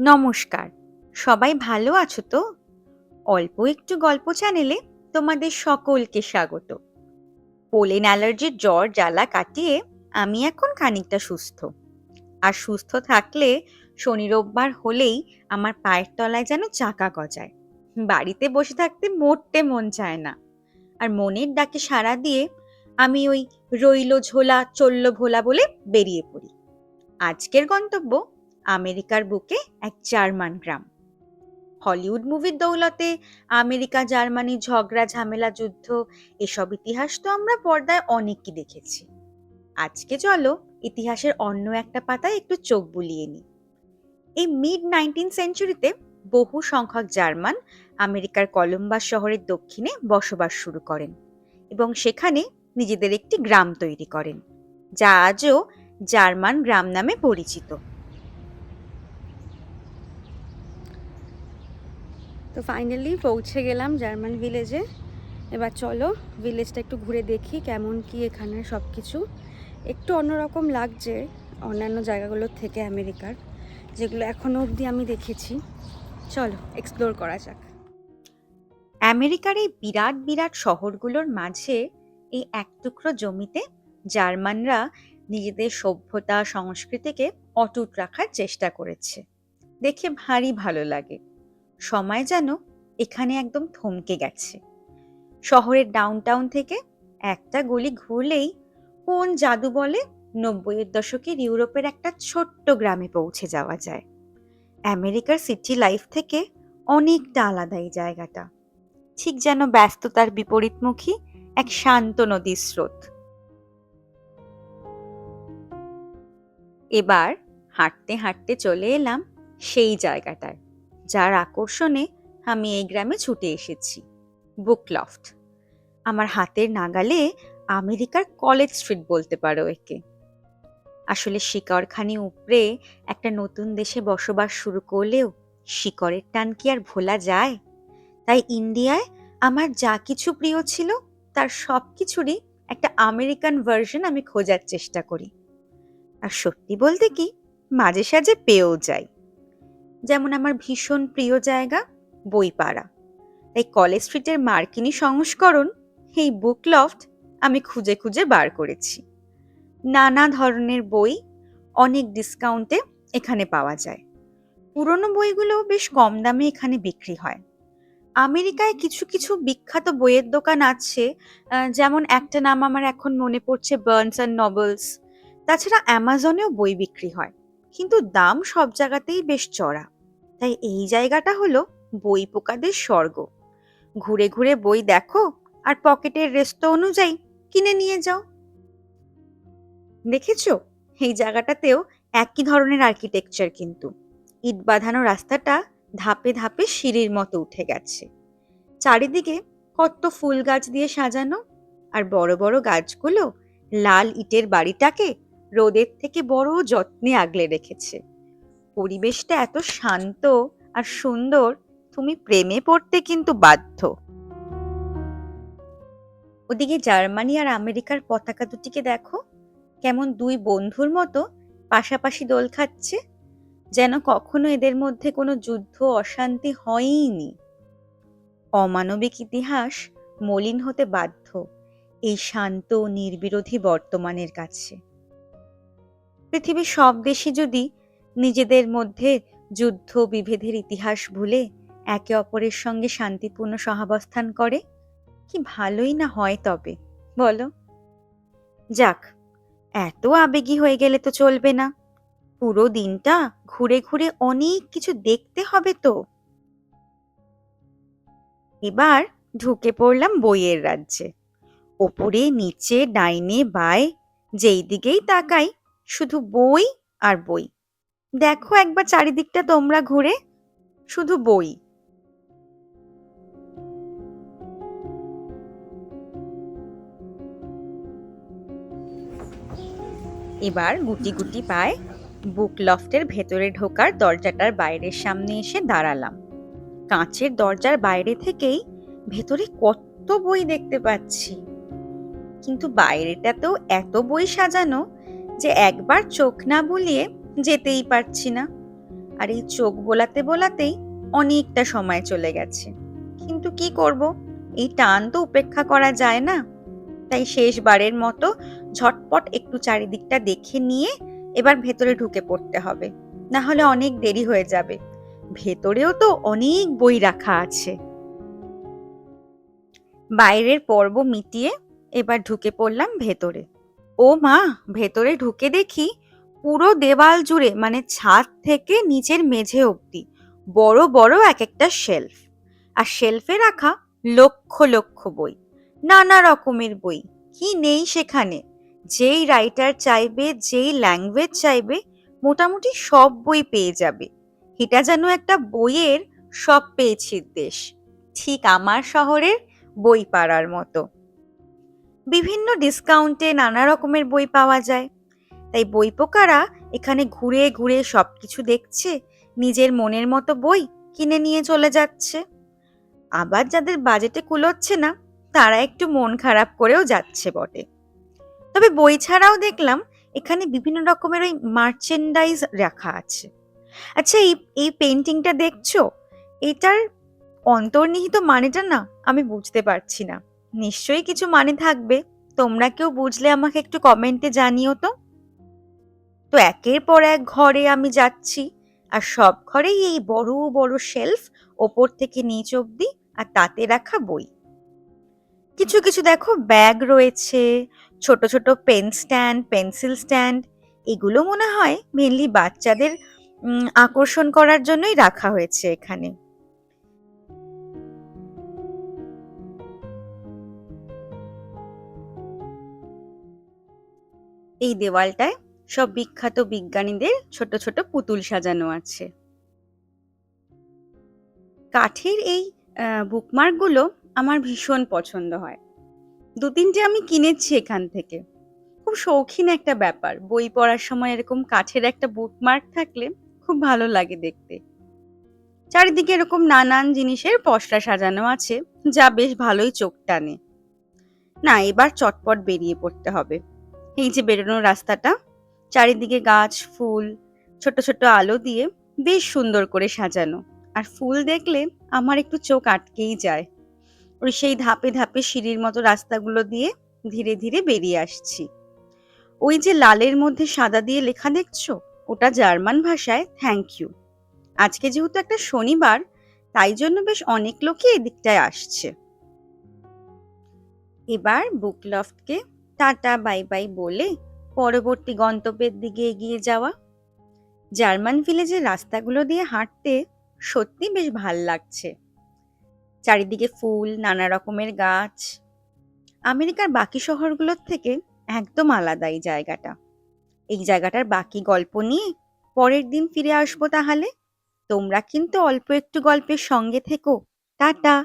নমস্কার। সবাই ভালো আছো তো? অল্প একটু গল্প চ্যানেলে তোমাদের সকলকে স্বাগত। পোলেন অ্যালার্জির জ্বর জ্বালা কাটিয়ে আমি এখন খানিকটা সুস্থ। আর সুস্থ থাকলে শনি রোববার হলেই আমার পায়ের তলায় যেন চাকা গজায়। বাড়িতে বসে থাকতে মোটে মন চায় না। আর মনের ডাকে সাড়া দিয়ে আমি ওই রইল ঝোলা, চলল ভোলা বলে বেরিয়ে পড়ি। আজকের গন্তব্য আমেরিকার বুকে এক জার্মান গ্রাম। হলিউড মুভির দৌলতে আমেরিকা, জার্মানি ঝগড়া, ঝামেলা, যুদ্ধ, এসব ইতিহাস তো আমরা পর্দায় অনেকই দেখেছি। আজকে চলো ইতিহাসের অন্য একটা পাতায় একটু চোখ বুলিয়ে নিই। এই মিড নাইনটিন সেঞ্চুরিতে বহু সংখ্যক জার্মান আমেরিকার কলম্বাস শহরের দক্ষিণে বসবাস শুরু করেন এবং সেখানে নিজেদের একটি গ্রাম তৈরি করেন, যা আজও জার্মান গ্রাম নামে পরিচিত। তো ফাইনালি পৌঁছে গেলাম জার্মান ভিলেজে এবার চলো ভিলেজটা একটু ঘুরে দেখি কেমন কি এখানে সব কিছু একটু অন্যরকম লাগছে অন্যান্য জায়গাগুলোর থেকে আমেরিকার যেগুলো এখনও অবধি আমি দেখেছি। চলো এক্সপ্লোর করা যাক। আমেরিকার এই বিরাট বিরাট শহরগুলোর মাঝে এই এক টুকরো জমিতে জার্মানরা নিজেদের সভ্যতা, সংস্কৃতিকে অটুট রাখার চেষ্টা করেছে। দেখে ভারী ভালো লাগে। সময় যেন এখানে একদম থমকে গেছে। শহরের ডাউনটাউন থেকে একটা গলি ঘুরলেই কোন জাদু বলে নব্বইয়ের দশকের ইউরোপের একটা ছোট্ট গ্রামে পৌঁছে যাওয়া যায়। আমেরিকার সিটি লাইফ থেকে অনেকটা আলাদা এই জায়গাটা। ঠিক যেন ব্যস্ততার বিপরীতমুখী এক শান্ত নদীর স্রোত। এবার হাঁটতে হাঁটতে চলে এলাম সেই জায়গাটায়। যার আকর্ষণে আমি এই গ্রামে ছুটে এসেছি। বুক লফট। আমার হাতের নাগালে আমেরিকার কলেজ স্ট্রিট বলতে পারো একে। আসলে শিকড়খানি উপরে একটা নতুন দেশে বসবাস শুরু করলেও শিকড়ের টান কি আর ভোলা যায়? তাই ইন্ডিয়ায় আমার যা কিছু প্রিয় ছিল, তার সব কিছুরই একটা আমেরিকান ভার্সন আমি খোঁজার চেষ্টা করি। আর সত্যি বলতে কি, মাঝে সাঝে পেয়েও যাই। যেমন আমার ভীষণ প্রিয় জায়গা, বইপাড়া। তাই কলেজ স্ট্রিটের মার্কিনী সংস্করণ, এই বুক লফট, আমি খুঁজে খুঁজে বার করেছি। নানা ধরনের বই, অনেক ডিসকাউন্টে এখানে পাওয়া যায়। পুরনো বইগুলো বেশ কম দামে এখানে বিক্রি হয়। আমেরিকায় কিছু কিছু বিখ্যাত বইয়ের দোকান আছে যেমন একটা নাম আমার এখন মনে পড়ছে বার্নস অ্যান্ড নভেলস তাছাড়া অ্যামাজনেও বই বিক্রি হয়। কিন্তু দাম সব জায়গাতেই বেশ চড়া। তাই এই জায়গাটা হলো বই পোকাদের স্বর্গ। ঘুরে ঘুরে বই দেখো আর পকেটের রেস্ত অনুযায়ী কিনে নিয়ে যাও। দেখেছ? এই জায়গাটাতেও একই ধরনের আর্কিটেকচার কিন্তু। ইট বাঁধানো রাস্তাটা ধাপে ধাপে সিঁড়ির মতো উঠে গেছে। চারিদিকে কত ফুল গাছ দিয়ে সাজানো আর বড় বড় গাছগুলো লাল ইটের বাড়িটাকে রোদের থেকে বড় যত্নে আগলে রেখেছে। পরিবেশটা এত শান্ত আর সুন্দর, তুমি প্রেমে পড়তে কিন্তু বাধ্য। ওদিকে জার্মানি আর আমেরিকার পতাকা দুটিকে দেখো, কেমন দুই বন্ধুর মতো পাশাপাশি দোল খাচ্ছে, যেন কখনো এদের মধ্যে কোনো যুদ্ধ অশান্তি হয়ইনি। অমানবিক ইতিহাস মলিন হতে বাধ্য, এই শান্ত নির্বিরোধী বর্তমানের কাছে। পৃথিবীর সব দেশই যদি নিজেদের মধ্যে যুদ্ধ বিভেদের ইতিহাস ভুলে একে অপরের সঙ্গে শান্তিপূর্ণ সহাবস্থান করে, কি ভালোই না হয় তবে, বলো। যাক, এত আবেগী হয়ে গেলে তো চলবে না। পুরো দিনটা ঘুরে ঘুরে অনেক কিছু দেখতে হবে তো। এবার ঢুকে পড়লাম বইয়ের রাজ্যে। ওপরে, নিচে, ডাইনে, বায়, যেই দিকেই তাকাই শুধু বই আর বই। দেখো একবার চারিদিকটা তোমরা ঘুরে, শুধু বই। এবার গুটি গুটি পায় বুক লফটের ভেতরে ঢোকার দরজাটার বাইরের সামনে এসে দাঁড়ালাম। কাঁচের দরজার বাইরে থেকেই ভেতরে কত বই দেখতে পাচ্ছি। কিন্তু বাইরেটাতেও এত বই সাজানো যে একবার চোখ না বুলিয়ে যেতেই পারছি না। আর এই চোখ বোলাতে বোলাতেই অনেকটা সময় চলে গেছে। কিন্তু কি করব? এই টান তো উপেক্ষা করা যায় না। তাই শেষবারের মতো ঝটপট একটু চারিদিকটা দেখে নিয়ে এবার ভেতরে ঢুকে পড়তে হবে। না হলে অনেক দেরি হয়ে যাবে। ভেতরেও তো অনেক বই রাখা আছে। বাইরের পর্ব মিটিয়ে এবার ঢুকে পড়লাম ভেতরে। ও মা, ভেতরে ঢুকে দেখি পুরো দেওয়াল জুড়ে মানে ছাদ থেকে নিচের মেঝে অবধি, বড় বড় এক একটা শেলফ। আর শেলফে রাখা লক্ষ লক্ষ বই, নানা রকমের বই, কি নেই সেখানে? যেই রাইটার চাইবে, যেই ল্যাঙ্গুয়েজ চাইবে, মোটামুটি সব বই পেয়ে যাবে। এটা যেন একটা বইয়ের সব পেয়েছি দেশ, ঠিক আমার শহরের বই পাড়ার মতো। বিভিন্ন ডিসকাউন্টে নানা রকমের বই পাওয়া যায়। তাই বই পোকারা এখানে ঘুরে ঘুরে সব কিছু দেখছে, নিজের মনের মতো বই কিনে নিয়ে চলে যাচ্ছে। আবার যাদের বাজেটে কুলোচ্ছে না, তারা একটু মন খারাপ করেও যাচ্ছে বটে। তবে বই ছাড়াও দেখলাম, এখানে বিভিন্ন রকমের ওই মার্চেন্ডাইজ রাখা আছে। আচ্ছা এই এই পেন্টিংটা দেখছ? এটার অন্তর্নিহিত মানেটা না আমি বুঝতে পারছি না। নিশ্চয়ই কিছু মানে থাকবে। তোমরা কেউ বুঝলে আমাকে একটু কমেন্টে জানিও তো। তো একের পর এক ঘরে আমি যাচ্ছি, আর সব ঘরেই এই বড় বড় শেলফ ওপর থেকে নিচ অব্দি আর তাতে রাখা বই। কিছু কিছু দেখো ব্যাগ রয়েছে, ছোট ছোট পেন স্ট্যান্ড পেন্সিল স্ট্যান্ড এগুলো মনে হয় মেনলি বাচ্চাদের আকর্ষণ করার জন্যই রাখা হয়েছে এখানে। এই দেওয়ালটায় সব বিখ্যাত বিজ্ঞানীদের ছোট ছোট পুতুল সাজানো আছে। কাঠের এই বুকমার্কগুলো আমার ভীষণ পছন্দ হয়। দু তিনটে আমি কিনেছি এখান থেকে। খুব শৌখিন একটা ব্যাপার। বই পড়ার সময় এরকম কাঠের একটা বুকমার্ক থাকলে খুব ভালো লাগে দেখতে। চারিদিকে এরকম নানান জিনিসের পসরা সাজানো আছে, যা বেশ ভালোই চোখ টানে। না, এবার চটপট বেরিয়ে পড়তে হবে। এই যে বেরোনোর রাস্তাটা, চারিদিকে গাছ, ফুল ছোট ছোট আলো দিয়ে বেশ সুন্দর করে সাজানো। আর ফুল দেখলে আমার একটু চোখ আটকেই যায়। ওই সেই ধাপে ধাপে সিঁড়ির মতো রাস্তাগুলো দিয়ে ধীরে ধীরে বেরিয়ে আসছি। ওই যে লালের মধ্যে সাদা দিয়ে লেখা দেখছ? ওটা জার্মান ভাষায় থ্যাংক ইউ আজকে যেহেতু একটা শনিবার, তাই জন্য বেশ অনেক লোকই এদিকটায় আসছে। এবার বুক লফটকে টাটা, বাই বাই বলে পরবর্তী গন্তব্যের দিকে এগিয়ে যাওয়া। জার্মান ভিলেজের রাস্তাগুলো দিয়ে হাঁটতে সত্যি বেশ ভালো লাগছে। চারিদিকে ফুল, নানা রকমের গাছ। আমেরিকার বাকি শহরগুলোর থেকে একদম আলাদা এই জায়গাটা। এই জায়গাটার বাকি গল্প নিয়ে পরের দিন ফিরে আসব তাহলে। তোমরা কিন্তু অল্প একটু গল্পের সঙ্গে থেকো। টাটা!